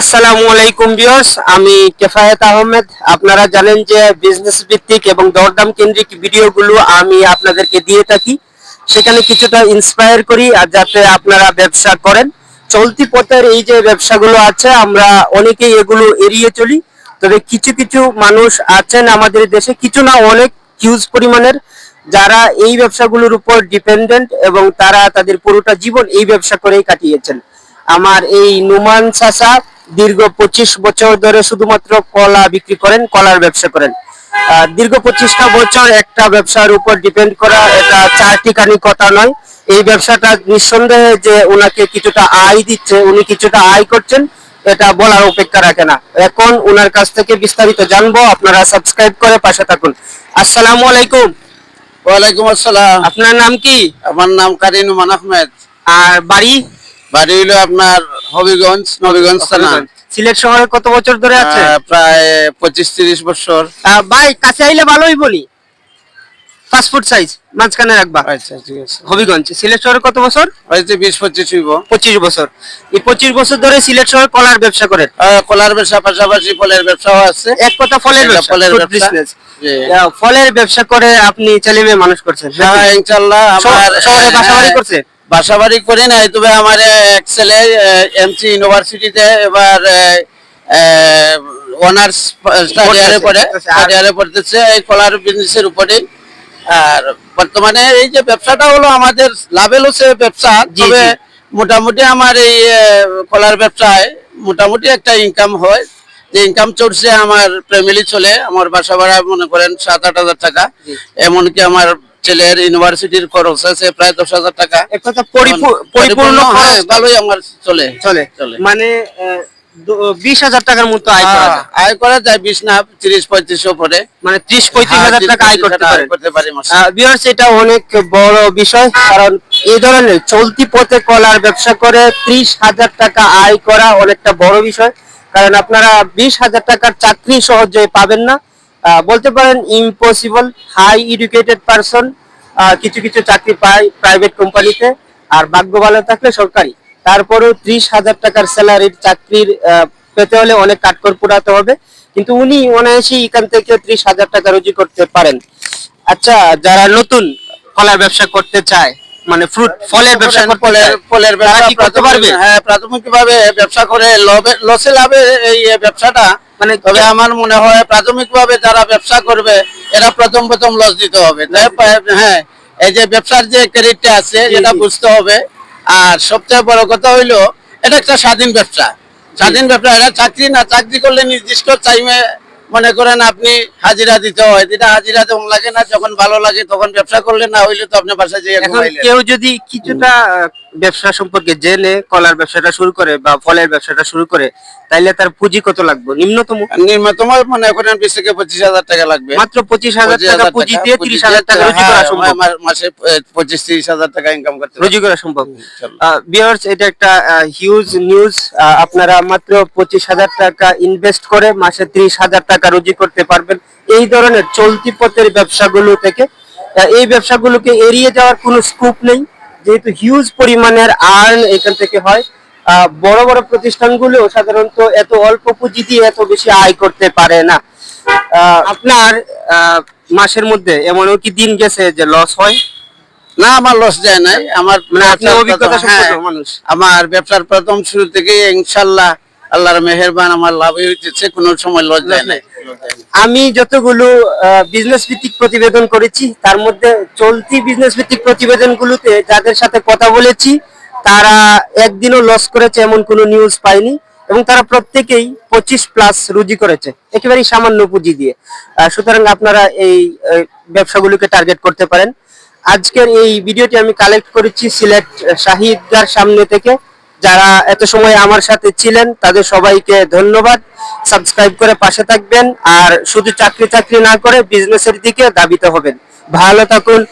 আসসালামু আলাইকুম বিয়স আমি কেফায়েত আহমেদ। আপনারা জানেন যে বিজনেস ভিত্তিক এবং দরদাম কেন্দ্রিক ভিডিওগুলো আমি আপনাদেরকে দিয়ে থাকি। সেখানে কিছুটা ইন্সপায়ার করি আর যাতে আপনারা ব্যবসা করেন। চলতি পথের এই যে ব্যবসাগুলো আছে, আমরা অনেকেই এগুলো এড়িয়ে চলি। তবে কিছু কিছু মানুষ আছেন আমাদের দেশে, কিছু না অনেক হিউজ পরিমাণের, যারা এই ব্যবসাগুলোর উপর ডিপেন্ডেন্ট এবং তারা তাদের পুরোটা জীবন এই ব্যবসা করেই কাটিয়েছেন। আমার এই নুমান চাচা দীর্ঘ পঁচিশ বছর ধরে শুধুমাত্র কলা বিক্রি করেন কলার ব্যবসা করেন। দীর্ঘ পঁচিশটা বছর একটা ব্যবসার উপর ডিপেন্ড করা এটা চার ঠিকানি কথা নয়। এই ব্যবসাটা নিঃসন্দেহে যে ওনাকে কিছুটা আয় দিচ্ছে উনি কিছুটা আয় করছেন এটা বলার অপেক্ষা রাখে না। এখন ওনার কাছ থেকে বিস্তারিত জানব আপনারা সাবস্ক্রাইব করে পাশে থাকুন। আসসালামু আলাইকুম। ওয়ালাইকুম আসসালাম। আপনার নাম কি? আমার নাম কারিনুমান আহমেদ। আর বাড়ি? বাড়ি হইল আপনার হবিগঞ্জ নবীগঞ্জ থানা। সিলেট শহরে কত বছর ধরে আছে? প্রায় পঁচিশ তিরিশ বছর। ভাই কাছে আইলে ভালোই বলি। পাসপোর্ট সাইজ মাঝখানে রাখবা। আচ্ছা ঠিক আছে। হবিগঞ্জ সিলেট শহরে কত বছর? হয়তো বিশ পঁচিশ পঁচিশ বছর। এই পঁচিশ বছর ধরে সিলেট শহরে কলার ব্যবসা করেন? কলার ব্যবসা পাশাপাশি ফলের ব্যবসাও আছে। এক কথা ফলের ব্যবসা ফলের ফলের ব্যবসা করে আপনি ছেলে মেয়ে মানুষ করছেন? হ্যাঁ ইনশাল্লাহ আমার শহরে বাসাবাড়ি হ্যাঁ, করছে? বাসাবাড়ি করি নাই তবে আমার এক ছেলে এমসি ইউনিভার্সিটিতে এবার অনার্স স্টাডি ইয়ারে পড়ে পড়তেছে। ইয়ারে পড়তেছে এই কলার বিজনেসের উপরেই। আর বর্তমানে এই যে ব্যবসাটা হলো আমাদের লাভেল হচ্ছে ব্যবসা তবে মোটামুটি আমার এই কলার ব্যবসায় মোটামুটি একটা ইনকাম হয়। যে ইনকাম চলছে আমার ফ্যামিলি চলে আমার বাসা ভাড়া মনে করেন সাত আট হাজার টাকা। এমনকি আমার ছেলের ইউনিভার্সিটির খরচ আছে প্রায় দশ হাজার টাকা। পরিপূ- পরিপূর্ণ ভালোই আমার চলে চলে। চলে। মানে বিশ হাজার টাকার মতো আয় করা হ্যাঁ, আয় করা যায় বিশ না তিরিশ পঁয়ত্রিশও পরে মানে ত্রিশ পঁয়ত্রিশ হাজার হ্যাঁ, টাকা আয় করতে পারি এটা অনেক বড় বিষয় কারণ এই ধরনের চলতি পথে কলার ব্যবসা করে ত্রিশ হাজার টাকা আয় করা অনেকটা বড় বিষয়। কারণ আপনারা বিশ হাজার টাকার চাকরি সহজে পাবেন না। বলতে পারেন ইম্পসিবল হাই এডুকেটেড পারসন কিছু কিছু চাকরি পায় প্রাইভেট কোম্পানিতে আর ভাগ্য ভালো থাকলে সরকারি। তারপরেও ত্রিশ হাজার টাকার স্যালারির চাকরির পেতে হলে অনেক কাঠকর পোড়াতে হবে। কিন্তু উনি অনায়াসেই এখান থেকে ত্রিশ হাজার টাকা রুজি করতে পারেন। আচ্ছা যারা নতুন ফলের ব্যবসা করতে চায় মানে ফ্রুট ফলের ব্যবসা ফলের ফলের ব্যবসা করতে পারবে? হ্যাঁ প্রাথমিক ভাবে ব্যবসা করে লবে- লসে লাভে এই ব্যবসাটা মানে তবে আমার মনে হয় প্রাথমিক ভাবে যারা ব্যবসা করবে এরা প্রথম প্রথম লস দিতে হবে। হ্যাঁ এই যে ব্যবসার যে ক্রেডিটটা আছে এটা বুঝতে হবে। আর সবচেয়ে বড় কথা হইল এটা একটা স্বাধীন ব্যবসা। স্বাধীন ব্যবসা এটা চাকরি না চাকরি করলে নির্দিষ্ট টাইমে মনে করেন আপনি হাজিরা দিতে হয়। যেটা হাজিরা তেমন লাগে না যখন ভালো লাগে তখন ব্যবসা করলে না হইলে তো আপনার বাসায় যেয়ে কেউ যদি কিছুটা ব্যবসা সম্পর্কে জেনে কলার ব্যবসাটা শুরু করে বা ফলের ব্যবসাটা শুরু করে তাইলে তার পুঁজি কত লাগবে? নিম্নতম? নিম্নতম মনে করেন বিশ থেকে পঁচিশ হাজার টাকা লাগবে। মাত্র পঁচিশ হাজার টাকা পুঁজি দিয়ে তিরিশ হাজার টাকা রুজি করা সম্ভব। মাসে পঁচিশ তিরিশ হাজার টাকা ইনকাম করতে রুজি করা সম্ভব। বিয়ার্স এটা একটা হিউজ নিউজ আপনারা মাত্র পঁচিশ হাজার টাকা ইনভেস্ট করে মাসে ত্রিশ হাজার টাকা রুজি করতে পারবেন। এই ধরনের চলতি পথের ব্যবসাগুলো থেকে এই ব্যবসাগুলোকে এড়িয়ে যাওয়ার কোনো স্কোপ নেই। যেহেতু হিউজ পরিমাণের আর্ন এখান থেকে হয় বড় বড় প্রতিষ্ঠানগুলো সাধারণত এত অল্প পুঁজি দিয়ে এত বেশি আয় করতে পারে না। আপনার মাসের মধ্যে এমনও কি দিন গেছে যে লস হয়? না আমার লস যায় নাই। আমার মানে আপনার অভিজ্ঞতা প্রথম- হ্যাঁ, মানুষ। আমার ব্যবসার প্রথম শুরু থেকে ইনশাল্লাহ আল্লাহর মেহেরবান, আমার লাভই হইতেছে, কোনো সময় যায় নাই। আমি যতগুলো বিজনেস ভিত্তিক প্রতিবেদন করেছি, তার মধ্যে চলতি বিজনেস ভিত্তিক প্রতিবেদনগুলোতে যাদের সাথে কথা বলেছি, তারা একদিনও লস করেছে এমন কোনো নিউজ পাইনি এবং তারা প্রত্যেকেই পঁচিশ প্লাস রুজি করেছে, একেবারেই সামান্য পুঁজি দিয়ে। সুতরাং আপনারা এই ব্যবসাগুলোকে টার্গেট করতে পারেন। আজকের এই ভিডিওটি আমি কালেক্ট করেছি সিলেট শাহিদগার সামনে থেকে। যারা এত সময় আমার সাথে ছিলেন, তাদের সবাইকে ধন্যবাদ। সাবস্ক্রাইব করে পাশে থাকবেন, আর শুধু চাকরি চাকরি না করে বিজনেসের দিকে দাবিতে হবেন। ভালো থাকুন।